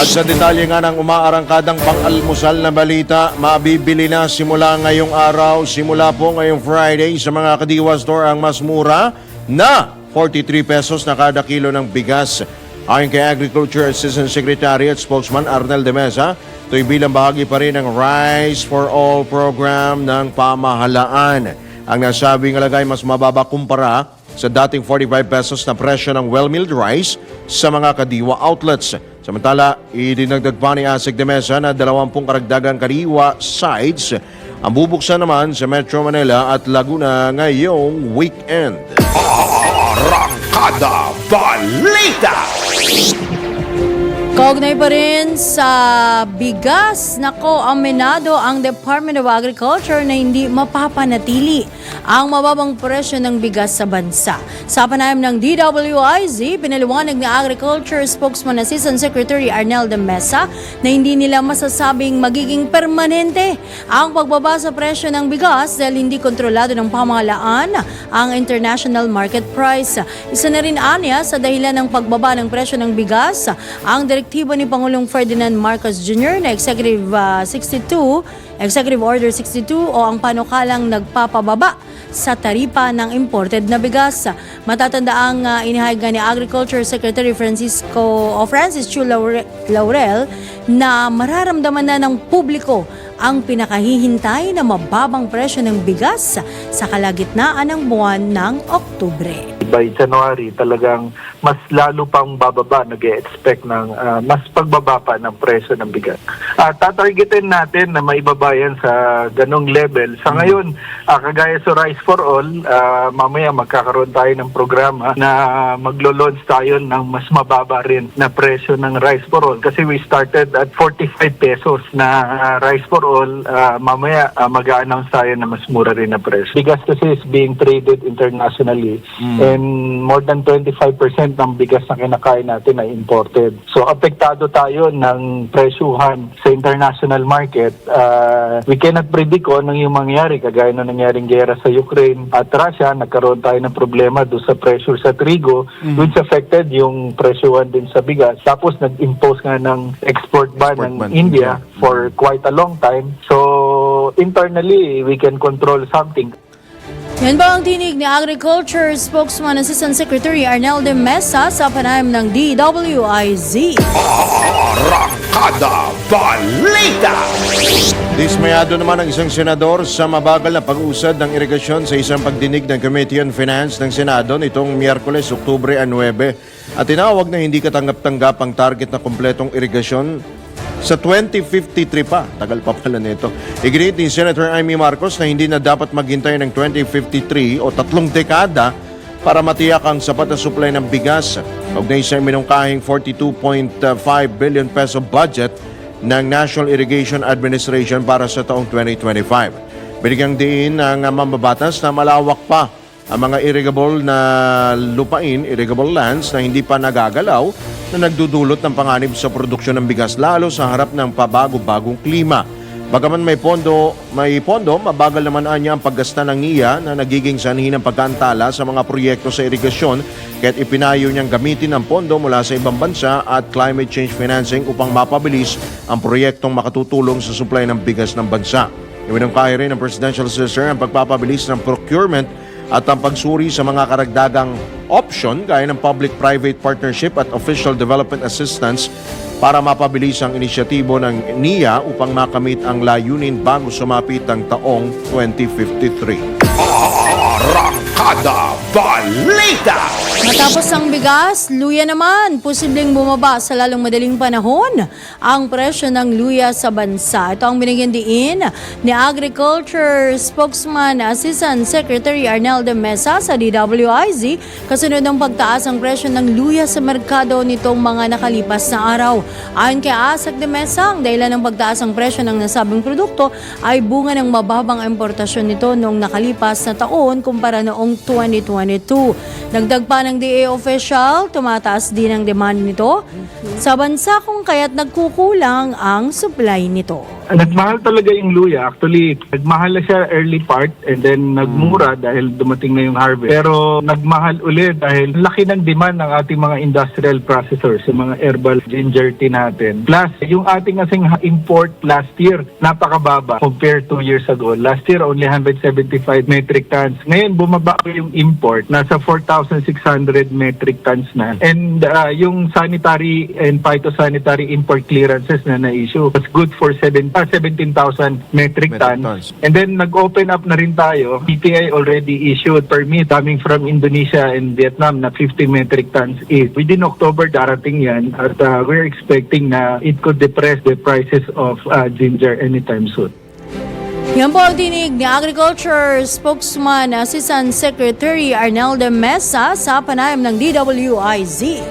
At sa detalye nga ng umaarangkadang pang-almusal na balita, mabibili na simula ngayong araw, simula po ngayong Friday sa mga kadiwa store ang mas mura na 43 pesos na kada kilo ng bigas. Ayon kay Agriculture Assistant Secretary at Spokesman Arnel de Mesa, ito'y bilang bahagi pa rin ng Rice for All program ng pamahalaan. Ang nasabing alagay mas mababa kumpara sa dating 45 pesos na presyo ng well-milled rice sa mga kadiwa outlets. Samantala, idinagdag pa ni Asik de Mesa na 20 karagdagang kadiwa sites ang bubuksan naman sa Metro Manila at Laguna ngayong weekend. Arangkada Balita! Kaugnay pa rin sa bigas, nako, aminado ang Department of Agriculture na hindi mapapanatili ang mababang presyo ng bigas sa bansa. Sa panayam ng DWIZ, pinaliwanag ni Agriculture Spokesman Assistant Secretary Arnel de Mesa na hindi nila masasabing magiging permanente ang pagbaba sa presyo ng bigas dahil hindi kontrolado ng pamahalaan ang international market price. Isa na rin anya sa dahilan ng pagbaba ng presyo ng bigas, ang direktiba ni Pangulong Ferdinand Marcos Jr. na Executive ah, 62, Executive Order 62 o ang panukalang nagpapababa sa taripa ng imported na bigas. Matatanda ang uh, inihayag ni Agriculture Secretary Francisco o Francis Chu Laure- Laurel na mararamdaman na ng publiko ang pinakahihintay na mababang presyo ng bigas sa kalagitnaan ng buwan ng Oktubre. By January talagang mas lalo pang bababa nag expect ng ah, mas pagbaba pa ng presyo ng bigas. At tatargetin natin na maibabayan sa ganong level. Sa ngayon, ah, kagaya sa Rice for All, ah, mamaya magkakaroon tayo ng programa na maglo-launch tayo ng mas mababa rin na presyo ng Rice for All kasi we started at 45 pesos na ah, Rice for All. Ah, mamaya ah, mag-a-announce tayo na mas mura rin na presyo. Bigas kasi is being traded internationally and more than 25% ng bigas na kinakain natin ay imported. So apektado tayo ng presyuhan sa international market. Uh, we cannot predict kung anong yung mangyari kagaya na nangyaring gera sa Ukraine at Russia. Nagkaroon tayo ng problema doon sa pressure sa trigo which affected yung presyuhan din sa bigas. Tapos nag-impose nga ng export ban Export ng ban, India India. for quite a long time. So internally, we can control something. Yan ba ang tinig ni Agriculture Spokesman Assistant Secretary Arnel de Mesa sa panayam ng DWIZ. Arangkada Balita! Dismayado naman ang isang senador sa mabagal na pag-usad ng irigasyon sa isang pagdinig ng Committee on Finance ng Senado nitong Miyerkules, Oktubre 9 at tinawag na hindi katanggap-tanggap ang target na kumpletong irigasyon sa 2053 pa. Tagal pa pala nito. Iginit ni Senator Amy Marcos na hindi na dapat maghintay ng 2053 o tatlong dekada para matiyak ang sapat na supply ng bigas. Kaugnay sa minungkahing 42.5 billion peso budget ng National Irrigation Administration para sa taong 2025. Binigyang diin ng mambabatas na malawak pa ang mga irrigable na lupain, irrigable lands na hindi pa nagagalaw na nagdudulot ng panganib sa produksyon ng bigas lalo sa harap ng pabago-bagong klima. Bagaman may pondo, may pondo, mabagal naman anya ang paggasta ng NIA na nagiging sanhi ng pagkantala sa mga proyekto sa irigasyon kaya't ipinayo niyang gamitin ang pondo mula sa ibang bansa at climate change financing upang mapabilis ang proyektong makatutulong sa supply ng bigas ng bansa. Iwinangkahi rin ng Presidential Sister ang pagpapabilis ng procurement at ang pagsuri sa mga karagdagang option gaya ng public-private partnership at official development assistance para mapabilis ang inisyatibo ng NIA upang makamit ang layunin bago sumapit ang taong 2053. Arangkada Balita! Matapos ang bigas, luya naman. Posibleng bumaba sa lalong madaling panahon ang presyo ng luya sa bansa. Ito ang binigyan diin ni Agriculture Spokesman Assistant Secretary Arnel de Mesa sa DWIZ kasunod ng pagtaas ang presyo ng luya sa merkado nitong mga nakalipas na araw. Ayon kay Asak de Mesa, ang dahilan ng pagtaas ang presyo ng nasabing produkto ay bunga ng mababang importasyon nito noong nakalipas na taon kumpara noong 2022. Dagdag ng DA official, tumataas din ang demand nito sa bansa kung kaya't nagkukulang ang supply nito. Nagmahal talaga yung luya. Actually, nagmahal na siya early part and then nagmura hmm. dahil dumating na yung harvest. Pero nagmahal ulit dahil laki ng demand ng ating mga industrial processors, yung mga herbal ginger tea natin. Plus, yung ating kasing import last year, napakababa compared two years ago. Last year, only 175 metric tons. Ngayon, bumaba yung import. Nasa 4,600 metric tons na. And uh, yung sanitary and phytosanitary import clearances na na-issue was good for 75 uh, 17,000 metric, metric ton. tons. And then nag-open up na rin tayo. PTI already issued permit coming from Indonesia and Vietnam na 50 metric tons each. Within October darating yan at uh, we're expecting na it could depress the prices of uh, ginger anytime soon. Yan po ang tinig ni Agriculture Spokesman Assistant Secretary Arnel de Mesa sa panayam ng DWIZ.